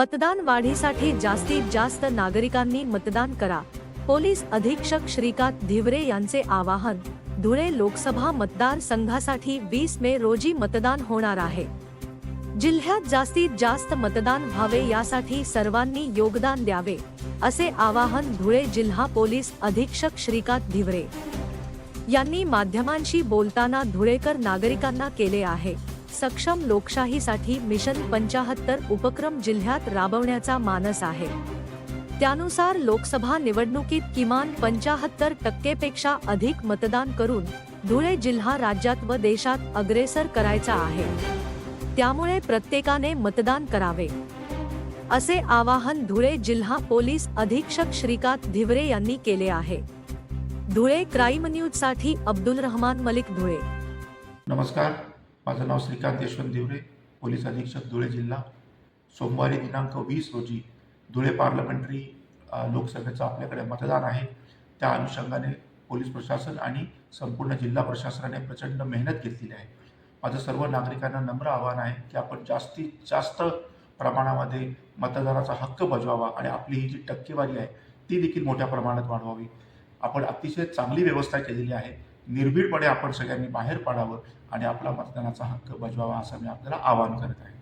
मतदान वाढीसाठी जास्तीत जास्त नागरिकांनी मतदान करा. पोलीस अधीक्षक श्रीकांत धिवरे यांचे आवाहन धुळे लोकसभा मतदारसंघासाठी वीस मे रोजी मतदान होणार आहे. जिल्ह्यात जास्तीत जास्त मतदान व्हावे यासाठी सर्वांनी योगदान द्यावे असे आवाहन धुळे जिल्हा पोलीस अधीक्षक श्रीकांत धिवरे यांनी माध्यमांशी बोलताना धुळेकर नागरिकांना केले आहे. सक्षम लोकशाहीसाठी मिशन पंचाहत्तर उपक्रम जिल्ह्यात राबवण्याचा मानस आहे. त्यानुसार लोकसभा निवडणुकीत किमान पंचाहत्तर टक्केपेक्षा अधिक मतदान करून धुळे जिल्हा राज्यात व देशात अग्रेसर करायचा आहे. त्यामुळे प्रत्येकाने मतदान करावे. असे आवाहन धुळे जिल्हा पोलीस अधीक्षक श्रीकांत धिवरे यांनी केले आहे. धुळे क्राईम न्यूजसाठी अब्दुल रहमान मलिक धुळे. नमस्कार. माझं नाव श्रीकांत यशवंत देवरे पोलीस अधीक्षक धुळे जिल्हा. सोमवारी दिनांक वीस रोजी धुळे पार्लमेंटरी लोकसभेचं आपल्याकडे मतदान आहे. त्या अनुषंगाने पोलीस प्रशासन आणि संपूर्ण जिल्हा प्रशासनाने प्रचंड मेहनत घेतलेली आहे. माझं सर्व नागरिकांना नम्र आव्हान आहे की आपण जास्तीत जास्त प्रमाणामध्ये मतदानाचा हक्क बजवावा आणि आपली ही जी टक्केवारी आहे ती देखील मोठ्या प्रमाणात वाढवावी. आपण अतिशय चांगली व्यवस्था केलेली आहे. निर्भीडपणे आपण सगळ्यांनी बाहेर पडावं आणि आपला मतदानाचा हक्क बजवावा असं मी आपल्याला आवाहन करत आहे.